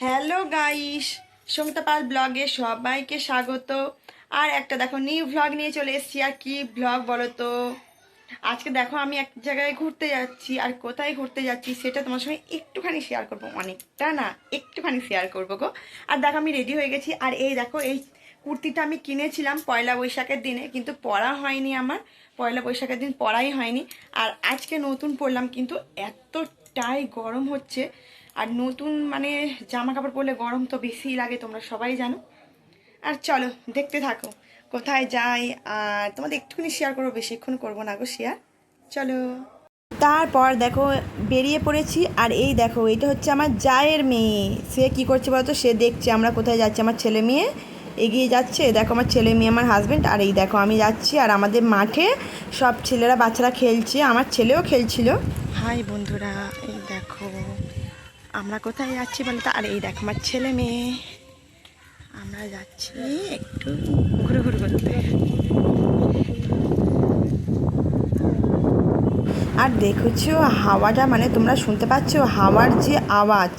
Hello guys Sangeeta পাল ব্লগে সবাইকে স্বাগত। আর একটা দেখো নিউ ভ্লগ নিয়ে চলে এসছি। আর কি ভ্লগ বলো তো? আজকে দেখো, আমি এক জায়গায় ঘুরতে যাচ্ছি। আর কোথায় ঘুরতে যাচ্ছি সেটা তোমার সঙ্গে একটুখানি শেয়ার করব। অনেকটা না, একটুখানি শেয়ার করব গো। আর দেখো, আমি রেডি হয়ে গেছি। আর এই দেখো, এই কুর্তিটা আমি কিনেছিলাম পয়লা বৈশাখের দিনে, কিন্তু পরা হয়নি আমার। পয়লা বৈশাখের দিন পরাই হয়নি। আর আজকে নতুন পরলাম, কিন্তু এতটাই গরম হচ্ছে। আর নতুন মানে জামা কাপড় পরলে গরম তো বেশিই লাগে, তোমরা সবাই জানো। আর চলো, দেখতে থাকো, কোথায় যাই আর তোমাদের একটুখানি শেয়ার করব বেশিক্ষণ করব না গো শেয়ার চলো। তারপর দেখো, বেরিয়ে পড়েছি আর এই দেখো, এটা হচ্ছে আমার জায়ের মেয়ে। সে কি করছে বলতো? সে দেখছে আমরা কোথায় যাচ্ছি, আমার ছেলে মেয়ে এগিয়ে যাচ্ছে। দেখো, আমার ছেলে মেয়ে, আমার হাজব্যান্ড আর এই দেখো, আমি যাচ্ছি আর আমাদের মাঠে সব ছেলেরা বাচ্চারা খেলছে, আমার ছেলেও খেলছিল। হাই বন্ধুরা, এই দেখো আমরা কোথায় যাচ্ছি বলতো আর এই দেখ আমার ছেলে মেয়ে। আমরা যাচ্ছি একটু ঘুরে ঘুরে করতে। আর দেখেছ হাওয়াটা মানে তোমরা শুনতে পাচ্ছ হাওয়ার যে আওয়াজ?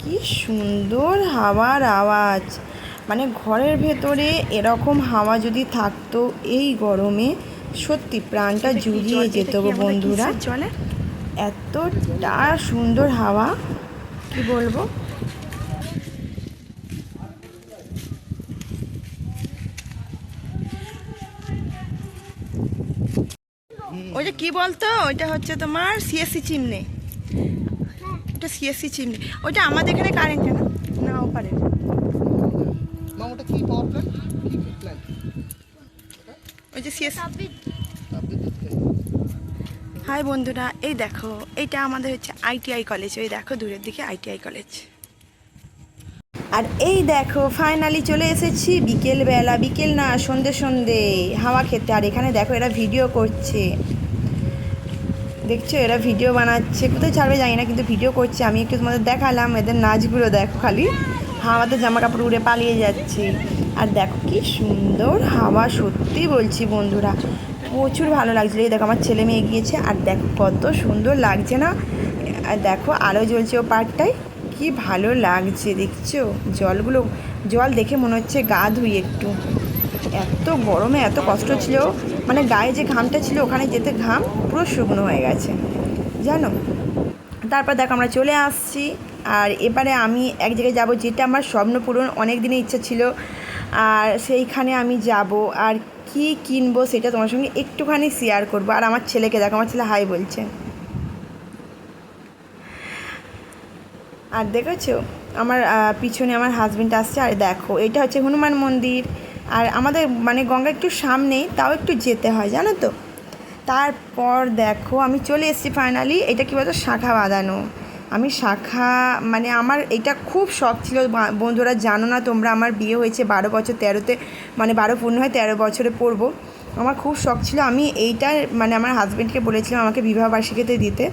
কি সুন্দর হাওয়ার আওয়াজ। মানে ঘরের ভেতরে এরকম হাওয়া যদি থাকতো এই গরমে সত্যি প্রাণটা জুড়িয়ে যেত বন্ধুরা। চলে এতটা সুন্দর হাওয়া কি বলব? ওই যে কি বলতো? ওইটা হচ্ছে তোমার সিএসসি চিমনে। ওটা সিএসসি চিমনে। ওইটা আমাদের এখানে কারেন্ট না পারে প্ল্যান্ট কি প্ল্যান্ট ওই যে সিএসসি। হাই বন্ধুরা, এই দেখো, এটা আমাদের হচ্ছে আইটিআই কলেজ ওই দেখো দূরের দিকে আইটিআই কলেজ আর এই দেখো ফাইনালি চলে এসেছি বিকেলবেলা, বিকেল না, সন্ধে সন্ধে, হাওয়া খেতে। আর এখানে দেখো, এরা ভিডিও করছে। দেখছ, এরা ভিডিও বানাচ্ছে। কোথায় ছাড়বে জানি না, কিন্তু ভিডিও করছে। আমি একটু তোমাদের দেখালাম, এদের নাচগুলো দেখো খালি। হাওয়াতে জামা কাপড় উড়ে পালিয়ে যাচ্ছে। আর দেখো কি সুন্দর হাওয়া, সত্যি বলছি বন্ধুরা। প্রচুর ভালো লাগছিল। এই দেখো, আমার ছেলে মেয়ে গিয়েছে আর দেখো, কত সুন্দর লাগছে না? আর দেখো, আলো জ্বলছে ও পার্কটায় কি ভালো লাগছে, দেখছ? জলগুলো, জল দেখে মনে হচ্ছে গা ধুই একটু। এত গরমে এত কষ্ট ছিল। মানে গায়ে যে ঘামটা ছিল, ওখানে যেতে ঘাম পুরো শুকনো হয়ে গেছে। জানো? তারপর দেখো, আমরা চলে আসছি। আর এবারে আমি এক জায়গায় যাব, যেটা আমার স্বপ্ন পূরণ অনেক দিনের ইচ্ছা ছিল। আর সেইখানে আমি যাব। আর কি কিনবো সেটা তোমার সঙ্গে একটুখানি শেয়ার করব। আর আমার ছেলেকে দেখো, আমার ছেলে হাই বলছে। আর দেখেছ? আমার পিছনে আমার হাজব্যান্ড আসছে। আর দেখো, এটা হচ্ছে হনুমান মন্দির। আর আমাদের মানে গঙ্গা একটু সামনেই তাও একটু যেতে হয়, জানো তো? তারপর দেখো, আমি চলে এসেছি ফাইনালি এটা কী বলতো? শাখা বাঁধানো। আমি শাখা মানে আমার এটা খুব শখ ছিল বন্ধুরা জানো না তোমরা, আমার বিয়ে হয়েছে বারো বছর, তেরোতে মানে বারো পূর্ণ হয় তেরো বছরে পড়ব। আমার খুব শখ ছিল, আমি এইটা মানে আমার হাজব্যান্ডকে বলেছিলাম আমাকে বিবাহবার্ষিকীতে দিতে।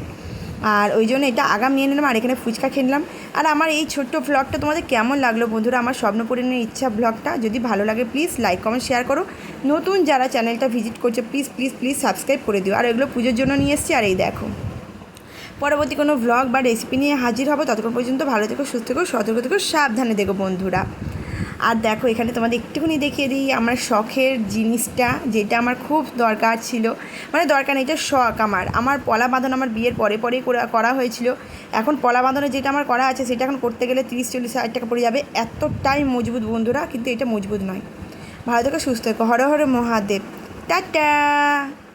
আর ওই জন্য এটা আগাম নিয়ে নিলাম, আর এখানে ফুচকা খেয়ে নিলাম। আর আমার এই ছোট্ট ব্লগটা তোমাদের কেমন লাগল বন্ধুরা? আমার স্বপ্নপূরণের ইচ্ছা ব্লগটা যদি ভালো লাগে প্লিজ লাইক কমেন্ট শেয়ার করো। নতুন যারা চ্যানেলটা ভিজিট করছে প্লিজ প্লিজ প্লিজ সাবস্ক্রাইব করে দিও। আর এগুলো পুজোর জন্য নিয়ে এসেছি, আর এই দেখো। পরবর্তী কোনো ভ্লগ বা রেসিপি নিয়ে হাজির হব। ততক্ষণ পর্যন্ত ভালো থেকো, সুস্থ থেকো, সতর্ক থেকো, সাবধানে দেখো বন্ধুরা। আর দেখো, এখানে তোমাদের একটুখানি দেখিয়ে দিই আমার শখের জিনিসটা, যেটা আমার খুব দরকার ছিল। মানে দরকার নেই, এটা শখ আমার। আমার পলা বাঁধন আমার বিয়ের পরে পরেই করা- হয়েছিল। এখন পলা বাঁধনে যেটা আমার করা আছে, সেটা এখন করতে গেলে তিরিশ, চল্লিশ হাজার টাকা পড়ে যাবে। এতটাই মজবুত বন্ধুরা, কিন্তু এটা মজবুত নয়। ভালো থেকো, সুস্থ থেকো। হর হর মহাদেব। টাটা!